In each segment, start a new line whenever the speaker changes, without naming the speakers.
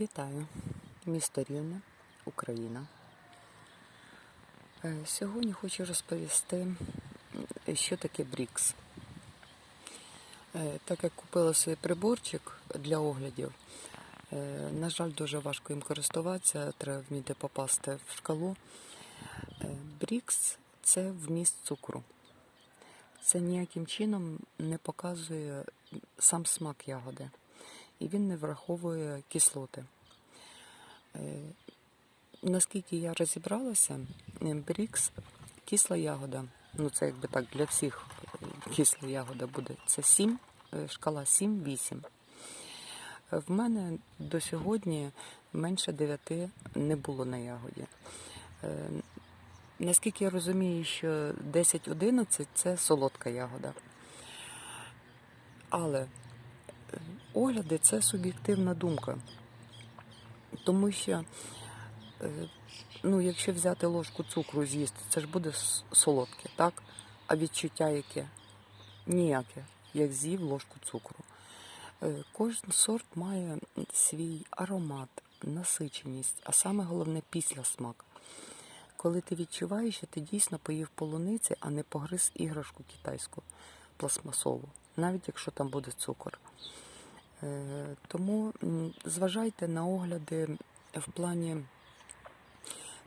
Вітаю, місто Рівне, Україна. Е, Сьогодні хочу розповісти, що таке Брікс. Е, Так як купила свій приборчик для оглядів, е, на жаль, дуже важко їм користуватися, треба вміти попасти в шкалу. Брікс це вміст цукру. Це ніяким чином не показує сам смак ягоди. І він не враховує кислоти. Е, Наскільки я розібралася, Брікс кисла ягода. Ну, це якби так для всіх е, кисла ягода буде. Це 7, е, шкала 7-8. Е, В мене до сьогодні менше 9 не було на ягоді. Наскільки я розумію, що 10-11 це солодка ягода. Але огляди це суб'єктивна думка. Тому що, е, ну, якщо взяти ложку цукру з'їсти, це ж буде солодке, так? А відчуття яке? Ніяке, як з'їв ложку цукру. Е, Кожен сорт має свій аромат, насиченість, а саме головне післясмак. Коли ти відчуваєш, що ти дійсно поїв полуниці, а не погриз іграшку китайську пластмасову, навіть якщо там буде цукор. Е, Тому зважайте на огляди в плані,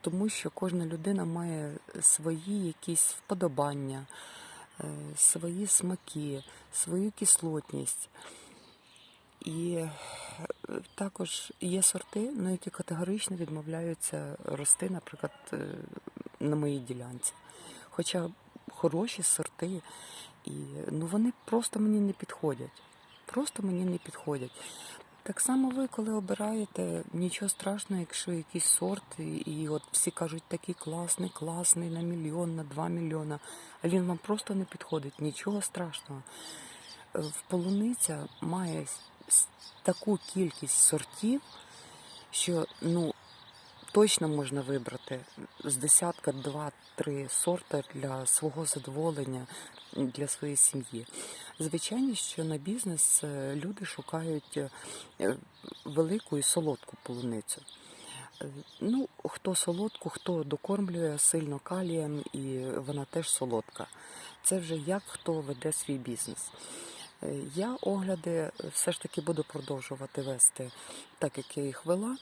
тому що кожна людина має свої якісь вподобання, е, свої смаки, свою кислотність. І е, також є сорти, ну, які категорично відмовляються рости, наприклад, на моїй ділянці. Хоча хороші сорти, і ну, вони просто мені не підходять. Просто мені не підходять. Так само ви, коли обираєте, нічого страшного, якщо якийсь сорт, і, от всі кажуть, такий класний, класний, на мільйон, на два мільйона, а він вам просто не підходить. Нічого страшного. В полуниця має таку кількість сортів, що ну, точно можна вибрати з десятка, два-три сорти для свого задоволення, для своєї сім'ї. Звичайно, що на бізнес е, люди шукають е, е, велику і солодку полуницю. Ну, хто солодку, хто докормлює сильно калієм, і вона теж солодка. Це вже як хто веде свій бізнес. Я огляди все ж таки буду продовжувати вести так, як я їх вела.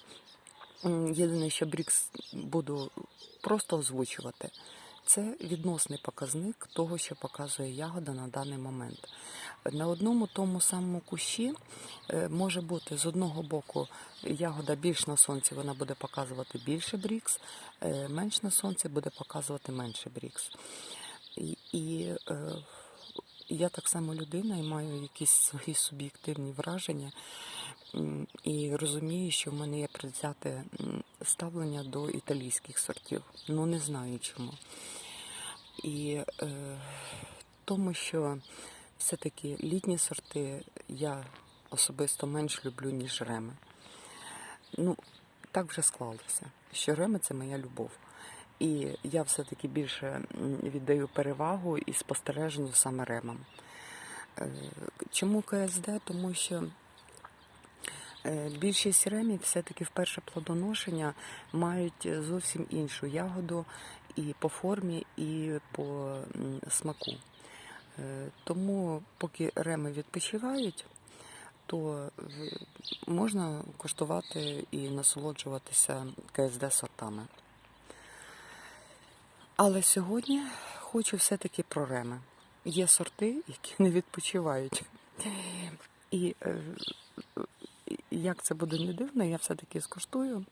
Єдине, що Брікс буду просто озвучувати. Це відносний показник того, що показує ягода на даний момент. На одному тому самому кущі е, може бути з одного боку ягода більш на сонці, вона буде показувати більше брікс, е, менш на сонці буде показувати менше брікс. І, і е, я так само людина і маю якісь свої суб'єктивні враження. І розумію, що в мене є предвзяте ставлення до італійських сортів. Ну не знаю чому. І е, тому що все-таки літні сорти я особисто менш люблю, ніж реми. Ну, так вже склалося, що реми це моя любов. І я все-таки більше віддаю перевагу і спостереженню саме ремам. Е, Чому КСД? Тому що більшість ремів все-таки в перше плодоношення мають зовсім іншу ягоду і по формі, і по смаку. Е, Тому поки реми відпочивають, то е, можна коштувати і насолоджуватися КСД сортами. Але сьогодні хочу все-таки про реми. Є сорти, які не відпочивають. І е, як це буде не дивно, я все-таки скуштую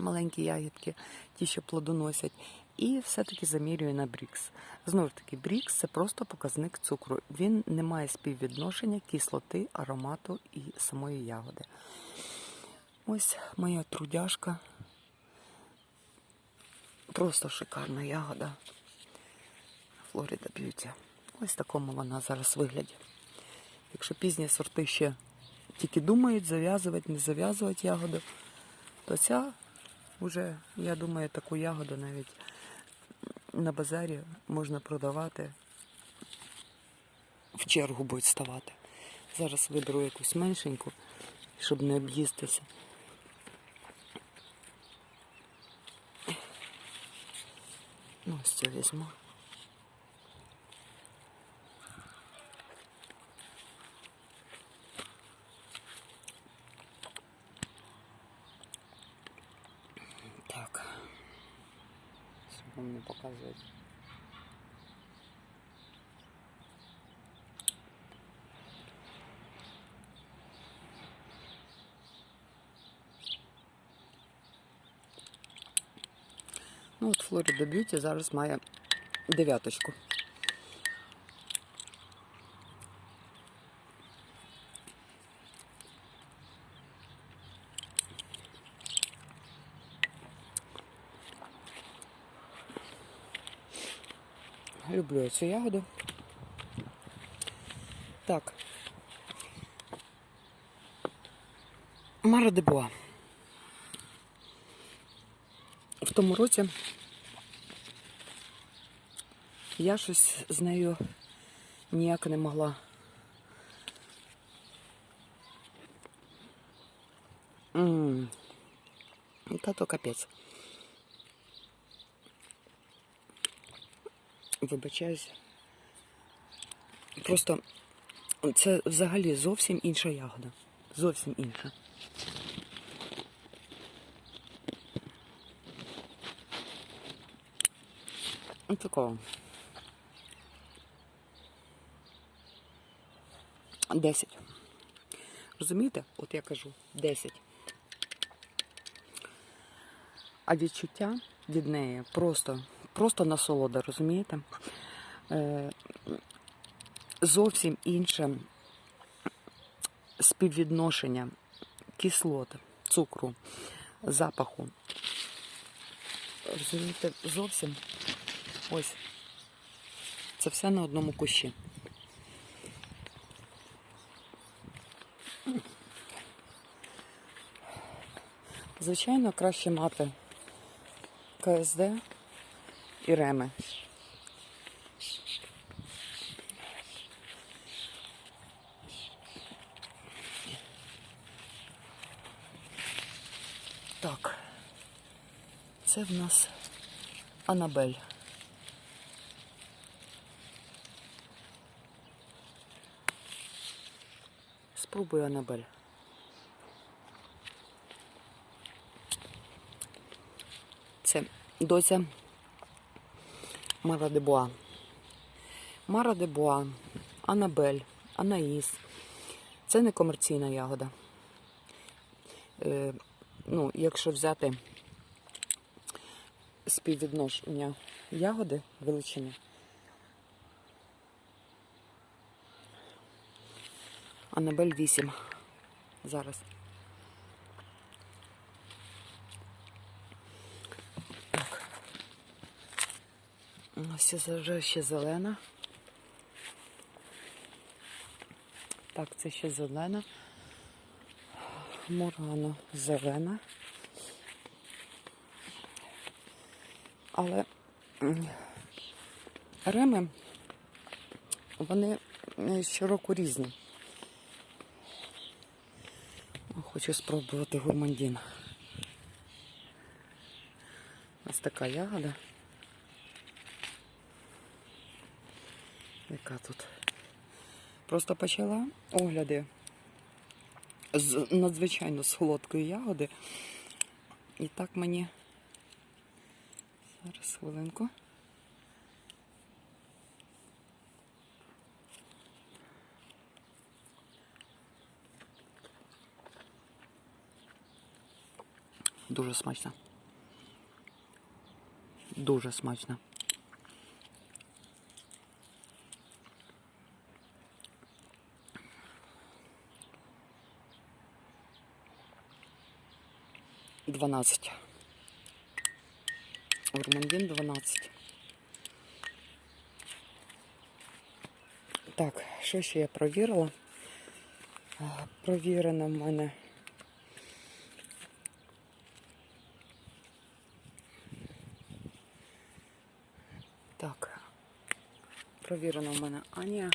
маленькі ягідки, ті, що плодоносять, і все-таки замірюю на брікс. Знову ж таки, брікс це просто показник цукру. Він не має співвідношення кислоти, аромату і самої ягоди. Ось моя трудяшка. Просто шикарна ягода. Флорида Б'юті. Ось такому вона зараз вигляді. Якщо пізні сорти ще тільки думають, зав'язувати, не зав'язувати ягоду, то ця вже, я думаю, таку ягоду навіть на базарі можна продавати, в чергу будуть ставати. Зараз виберу якусь меншеньку, щоб не об'їздитися. Ну, ось це візьму. Що вам не показують? Ну, от Florida Beauty зараз має дев'яточку. Люблю цю ягоду. Так. Мара де Буа. В тому році я щось з нею ніяк не могла. М. Та то капець. Вибачаюсь. Просто це взагалі зовсім інша ягода. Зовсім інша. Ось такого. Десять. Розумієте? От я кажу, десять. А відчуття від неї просто, просто насолода, розумієте? Е, зовсім інше співвідношення кислот, цукру, запаху. Розумієте, зовсім ось. Це все на одному кущі. Звичайно, краще мати КСД і реми. Так, це в нас Анабель. Спробуй Анабель. Це доця Мара де Буа. Мара де Буа, Анабель, Анаїс. Це не комерційна ягода. Е, ну, якщо взяти співвідношення ягоди величини. Анабель 8. Зараз. Ось вже ще зелена. Так, це ще зелена. Мурано зелена. Але реми, вони щороку різні. Хочу спробувати гурмандін. Ось така ягода. Яка тут? Просто почала огляди з надзвичайно солодкої ягоди. І так мені. Зараз хвилинку. Дуже смачно. Дуже смачно. Дванадцять. Гурмандин 12. Так, що ще я провірила? Провірена в мене. Так. Провірена в мене Аня.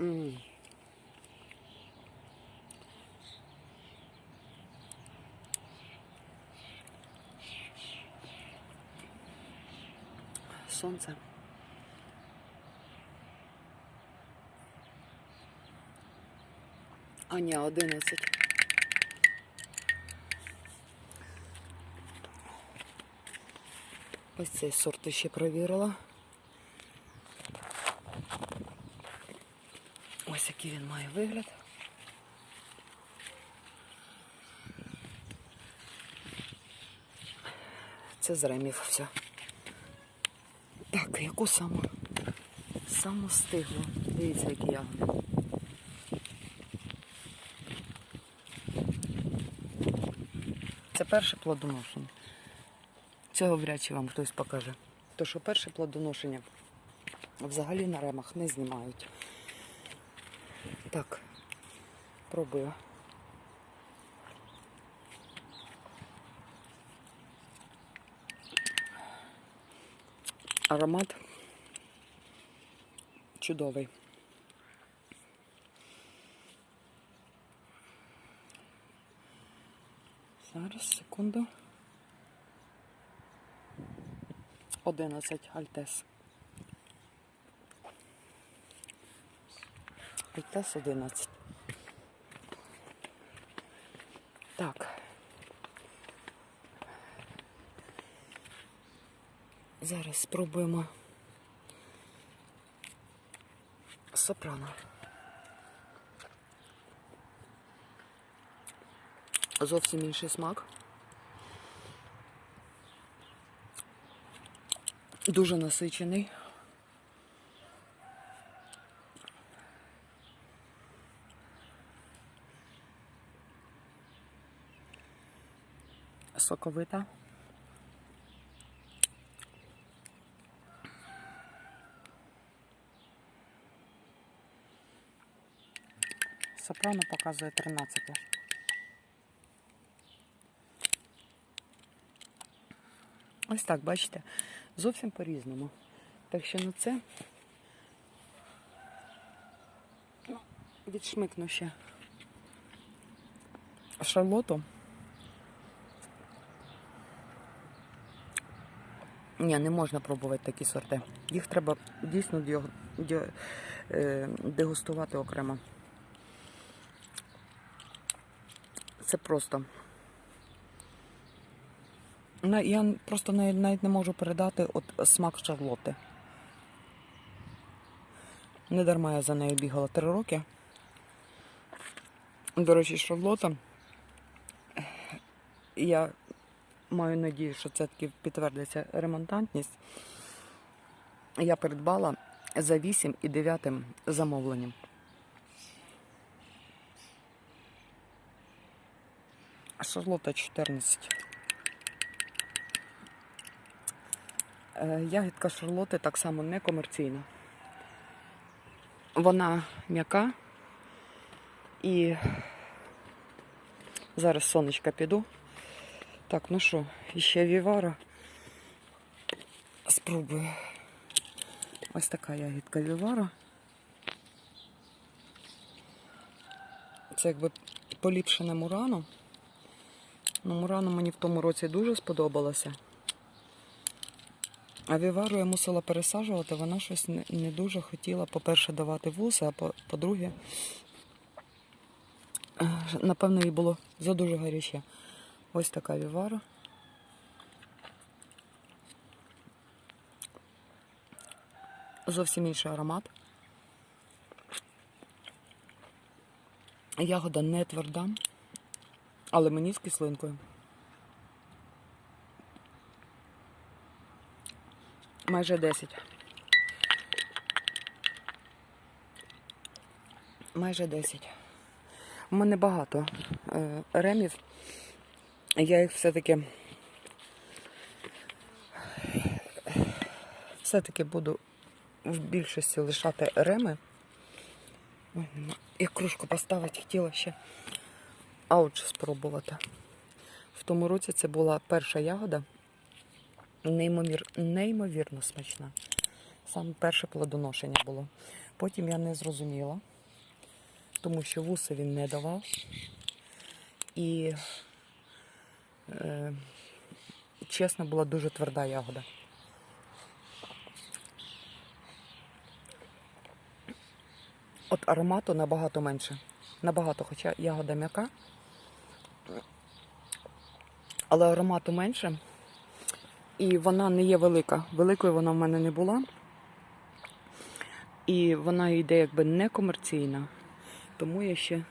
М. сонце. А ні, 11. Ось цей сорт ще провірила. Ось який він має вигляд. Це з ремів все. Так, яку саму? Саму стиглу. Дивіться, які ягоди. Це перше плодоношення. Цього вряд чи вам хтось покаже. То що перше плодоношення взагалі на ремах не знімають. Так, пробую. Аромат чудовий. Зараз, секунду. 11 Альтес. Альтес 11. Так. Зараз спробуємо сопрано. Зовсім інший смак. Дуже насичений. Соковита. Сопрано показує 13. Ось так, бачите, зовсім по-різному. Так що на це ну, відшмикну ще шарлоту. Ні, не можна пробувати такі сорти. Їх треба дійсно е, дегустувати окремо. Це просто. Я просто навіть, не можу передати от смак Шарлотти. Не дарма я за нею бігала три роки. До речі, Шарлотта. Я маю надію, що це таки підтвердиться ремонтантність. Я придбала за 8 і 9 замовленням. Шарлотта 14. Е, Ягідка Шарлоти так само не комерційна. Вона м'яка і зараз сонечка піду. Так, ну що, іще вівара. Спробую. Ось така ягідка вівара. Це якби поліпшене мурано. Ну, мурано мені в тому році дуже сподобалося. А вівару я мусила пересаджувати, вона щось не, дуже хотіла, по-перше, давати вуси, а по- по-друге, е, напевно, їй було задуже гаряче. Ось така вівара. Зовсім інший аромат. Ягода не тверда, але мені з кислинкою. Майже 10. Майже 10. У мене багато е, ремів. Я їх все-таки все-таки буду в більшості лишати реми. Ой. Кружку поставити хотіла ще ауч спробувати. В тому році це була перша ягода, неймовір... неймовірно смачна. Саме перше плодоношення було. Потім я не зрозуміла, тому що вуси він не давав. І, е, чесно, була дуже тверда ягода. От аромату набагато менше. Набагато, хоча ягода м'яка. Але аромату менше. І вона не є велика. Великою вона в мене не була. І вона йде якби не комерційна. Тому я ще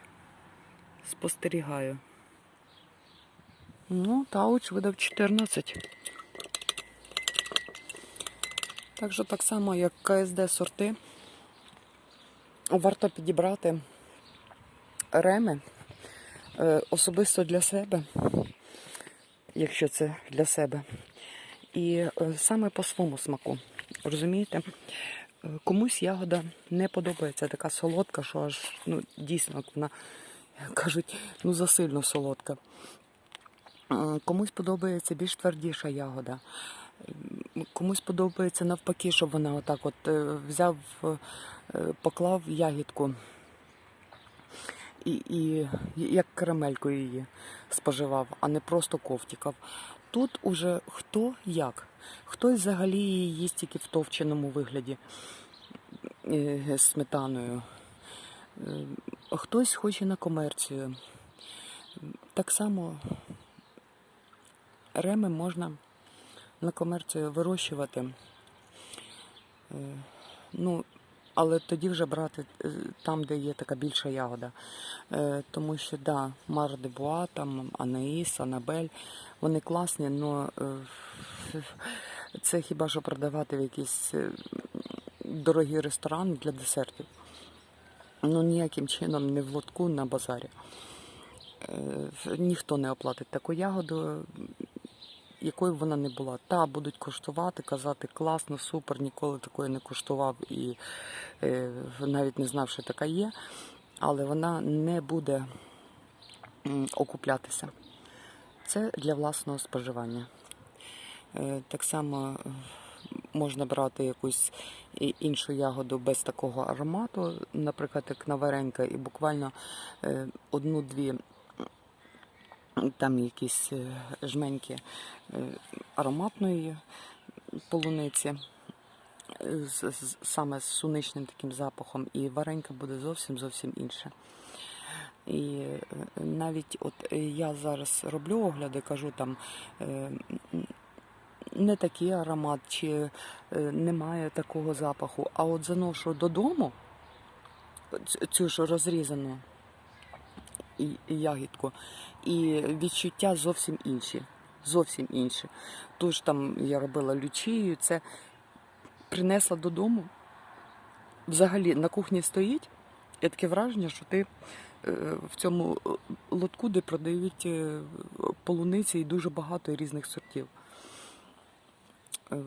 спостерігаю. Ну, Тауч видав 14. Так що так само, як КСД сорти, варто підібрати реми особисто для себе, якщо це для себе. І е, саме по своєму смаку. Розумієте? Е, Комусь ягода не подобається, така солодка, що аж ну, дійсно вона кажуть, ну засильно солодка. Е, Комусь подобається більш твердіша ягода. Комусь подобається навпаки, щоб вона отак от е, взяв, е, поклав ягідку і, і як карамельку її споживав, а не просто ковтікав. Тут уже хто як. Хтось взагалі її їсть тільки в товченому вигляді е, сметаною. Е, Хтось хоче на комерцію. Так само реми можна на комерцію вирощувати. Е, Ну, але тоді вже брати е, там, де є така більша ягода. Е, Тому що, да, Мар де Буа, там, Анаїс, Анабель, вони класні, але це хіба що продавати в якісь е, дорогі ресторани для десертів. Ну, ніяким чином не в лотку на базарі. Ніхто не оплатить таку ягоду, якою б вона не була. Та будуть коштувати, казати класно, супер, ніколи такої не коштував і е, навіть не знав, що така є, але вона не буде окуплятися. Це для власного споживання. Е, Так само е, можна брати якусь іншу ягоду без такого аромату, наприклад, як наваренька, і буквально е, одну-дві там якісь е, жменьки е, ароматної полуниці, е, саме з суничним таким запахом, і варенька буде зовсім зовсім інша. І навіть от я зараз роблю огляди, кажу там не такий аромат, чи немає такого запаху. А от заношу додому цю ж розрізану ягідку, і відчуття зовсім інші. Зовсім інші. Тож там я робила лючію, це принесла додому. Взагалі на кухні стоїть, і таке враження, що ти е, в цьому лотку, де продають е, полуниці і дуже багато різних сортів. Е,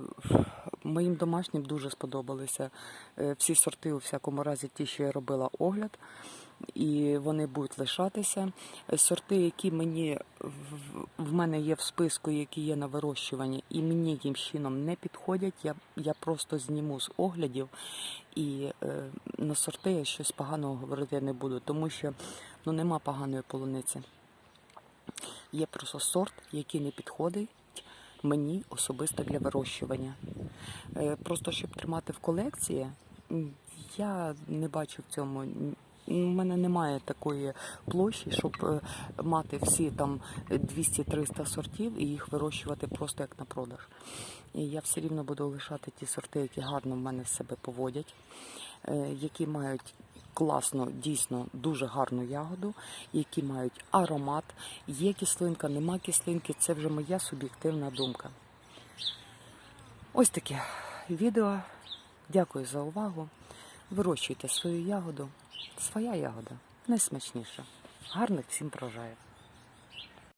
Моїм домашнім дуже сподобалися всі сорти, у всякому разі, ті, що я робила огляд, і вони будуть лишатися. Сорти, які мені в- в мене є в списку, які є на вирощуванні, і мені яким чином не підходять, я, я просто зніму з оглядів. І е, на сорти я щось поганого говорити не буду, тому що ну, нема поганої полуниці. Є просто сорт, який не підходить мені особисто для вирощування. Е, Просто щоб тримати в колекції, я не бачу в цьому. У мене немає такої площі, щоб е, мати всі там 200-300 сортів і їх вирощувати просто як на продаж. І я все рівно буду лишати ті сорти, які гарно в мене себе поводять, е, які мають класно, дійсно дуже гарну ягоду, які мають аромат. Є кислинка, нема кислинки. Це вже моя суб'єктивна думка. Ось таке відео. Дякую за увагу. Вирощуйте свою ягоду. Своя ягода найсмачніша. Гарних всім врожаїв.